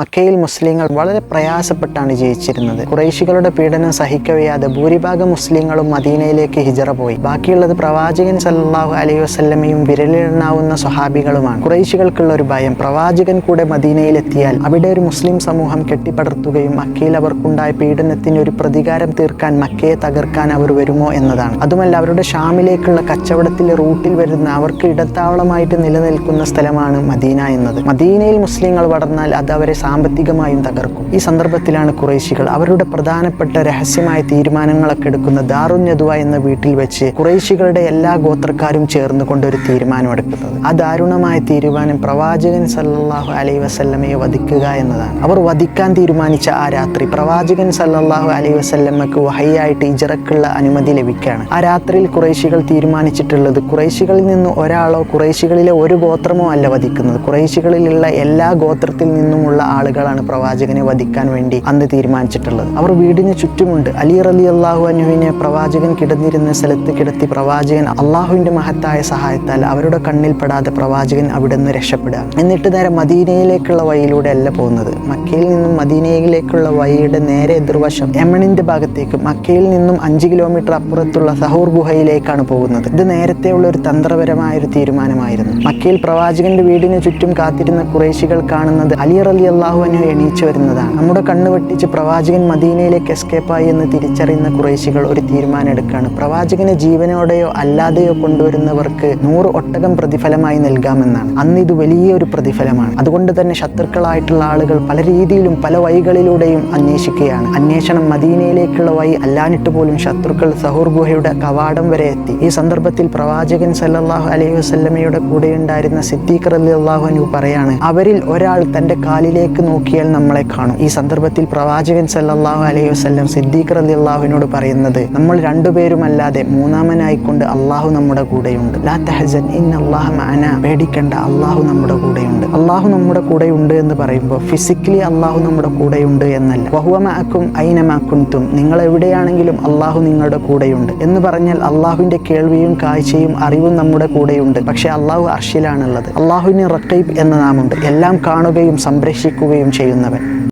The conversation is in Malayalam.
മക്കയിൽ മുസ്ലിങ്ങൾ വളരെ പ്രയാസപ്പെട്ടാണ് ജീവിച്ചിരുന്നത്. കുറേശികളുടെ പീഡനം സഹിക്കവയ്യാതെ ഭൂരിഭാഗം മുസ്ലിങ്ങളും മദീനയിലേക്ക് ഹിജറ പോയി. ബാക്കിയുള്ളത് പ്രവാചകൻ സല്ലാഹു അലൈഹി വസ്ലമയും വിരലിലെണ്ണാവുന്ന സ്വഹാബികളുമാണ്. കുറേശികൾക്കുള്ള ഒരു ഭയം പ്രവാചകൻ കൂടെ മദീനയിലെത്തിയാൽ അവിടെ ഒരു മുസ്ലിം സമൂഹം കെട്ടിപ്പടർത്തുകയും മക്കയിൽ അവർക്കുണ്ടായ പീഡനത്തിന് ഒരു പ്രതികാരം തീർക്കാൻ മക്കയെ തകർക്കാൻ അവർ വരുമോ എന്നതാണ്. അതുമല്ല അവരുടെ ഷാമിലേക്കുള്ള കച്ചവടത്തിലെ റൂട്ടിൽ വരുന്ന അവർക്ക് ഇടത്താവളമായിട്ട് നിലനിൽക്കുന്ന സ്ഥലമാണ് മദീന എന്നത്. മദീനയിൽ മുസ്ലിങ്ങൾ വളർന്നാൽ അത് അവരെ സാമ്പത്തികമായും തകർക്കും. ഈ സന്ദർഭത്തിലാണ് കുറേശികൾ അവരുടെ പ്രധാനപ്പെട്ട രഹസ്യമായ തീരുമാനങ്ങളൊക്കെ എടുക്കുന്ന ദാറുന്യതുവ എന്ന വീട്ടിൽ വെച്ച് കുറേശികളുടെ എല്ലാ ഗോത്രക്കാരും ചേർന്നുകൊണ്ട് ഒരു തീരുമാനം എടുക്കുന്നത്. ആ ദാരുണമായ തീരുമാനം പ്രവാചകൻ സല്ലാഹു അലൈ വസല്ലമയെ വധിക്കുക എന്നതാണ്. അവർ വധിക്കാൻ തീരുമാനിച്ച ആ രാത്രി പ്രവാചകൻ സല്ലല്ലാഹു അലൈഹി വസല്ലമക്ക് വഹയ്യായിട്ട് ഇജറക്കുള്ള അനുമതി ലഭിക്കുകയാണ് ആ രാത്രിയിൽ കുറേശികൾ തീരുമാനിച്ചിട്ടുള്ളത് കുറേശികളിൽ നിന്ന് ഒരാളോ കുറേശികളിലെ ഒരു ഗോത്രമോ അല്ല വധിക്കുന്നത്. കുറേശികളിലുള്ള എല്ലാ ഗോത്രത്തിൽ നിന്നുമുള്ള ആളുകളാണ് പ്രവാചകനെ വധിക്കാൻ വേണ്ടി അന്ന് തീരുമാനിച്ചിട്ടുള്ളത്. അവർ വീടിന് ചുറ്റുമുണ്ട്. അലി റലി അള്ളാഹു അനുവിനെ പ്രവാചകൻ കിടന്നിരുന്ന സ്ഥലത്ത് കിടത്തി പ്രവാചകൻ അള്ളാഹുവിന്റെ മഹത്തായ സഹായത്താൽ അവരുടെ കണ്ണിൽപ്പെടാതെ പ്രവാചകൻ അവിടെ നിന്ന് രക്ഷപ്പെടുക. എന്നിട്ട് നേരെ മദീനയിലേക്കുള്ള വഴിയിലൂടെ അല്ല പോകുന്നത്. മക്കയിൽ നിന്നും മദീനയിലേക്കുള്ള വഴിയുടെ നേരെ എതിർവശം യമണിന്റെ ഭാഗത്തേക്ക് മക്കയിൽ നിന്നും അഞ്ച് കിലോമീറ്റർ അപ്പുറത്തുള്ള സഹൂർ ഗുഹയിലേക്കാണ് പോകുന്നത്. ഇത് നേരത്തെയുള്ള ഒരു തന്ത്രപരമായ ഒരു തീരുമാനമായിരുന്നു. മക്കയിൽ പ്രവാചകന്റെ വീടിന് ചുറ്റും കാത്തിരുന്ന കുറേശികൾ കാണുന്നത് അലി റലി അനു എണീച്ചു വരുന്നതാണ്. നമ്മുടെ കണ്ണ് വെട്ടിച്ച് പ്രവാചകൻ മദീനയിലേക്ക് എസ്കേപ്പായി എന്ന് തിരിച്ചറിയുന്ന കുറേശികൾ ഒരു തീരുമാനം എടുക്കുകയാണ് പ്രവാചകനെ ജീവനോടെയോ അല്ലാതെയോ കൊണ്ടുവരുന്നവർക്ക് നൂറ് ഒട്ടകം പ്രതിഫലമായി നൽകാമെന്നാണ്. അന്ന് ഇത് വലിയൊരു പ്രതിഫലമാണ്. അതുകൊണ്ട് തന്നെ ശത്രുക്കളായിട്ടുള്ള ആളുകൾ പല രീതിയിലും പല വഴികളിലൂടെയും അന്വേഷിക്കുകയാണ്. അന്വേഷണം മദീനയിലേക്കുള്ള വഴി അല്ലാനിട്ട് പോലും ശത്രുക്കൾ സഹൂർ ഗുഹയുടെ കവാടം വരെ എത്തി. ഈ സന്ദർഭത്തിൽ പ്രവാചകൻ സല്ലാഹു അലൈഹി വസല്ലമയുടെ കൂടെയുണ്ടായിരുന്ന സിദ്ദീഖ് അലി അള്ളാഹു അനു പറയാണ് അവരിൽ ഒരാൾ തന്റെ കാലിലേക്ക് നോക്കിയാൽ നമ്മളെ കാണും. ഈ സന്ദർഭത്തിൽ പ്രവാചകൻ സല്ലാഹു അലൈഹി വസ്ലം സിദ്ദീഖ് റലി അള്ളാഹുവിനോട് പറയുന്നത് നമ്മൾ രണ്ടുപേരുമല്ലാതെ മൂന്നാമനായിക്കൊണ്ട് അള്ളാഹു നമ്മുടെ കൂടെയുണ്ട്. ലാ തഹസൻ ഇൻ അള്ളാഹു മഅന. പേടിക്കേണ്ട അള്ളാഹു നമ്മുടെ കൂടെയുണ്ട്. അള്ളാഹു നമ്മുടെ കൂടെയുണ്ട് എന്ന് പറയുമ്പോൾ ഫിസിക്കലി അള്ളാഹു നമ്മുടെ കൂടെയുണ്ട് എന്നല്ല. വഹുവമാക്കും ഐനമാക്കുൻതും നിങ്ങൾ എവിടെയാണെങ്കിലും അള്ളാഹു നിങ്ങളുടെ കൂടെയുണ്ട്. എന്ന് പറഞ്ഞാൽ അള്ളാഹുവിന്റെ കേൾവിയും കാഴ്ചയും അറിവും നമ്മുടെ കൂടെയുണ്ട്. പക്ഷെ അള്ളാഹു അർഷിലാണുള്ളത്. അള്ളാഹുവിന് റക്കൈബ് എന്ന നാമുണ്ട്. എല്ലാം കാണുകയും സംരക്ഷിക്കുകയും ചെയ്യുന്നവൻ.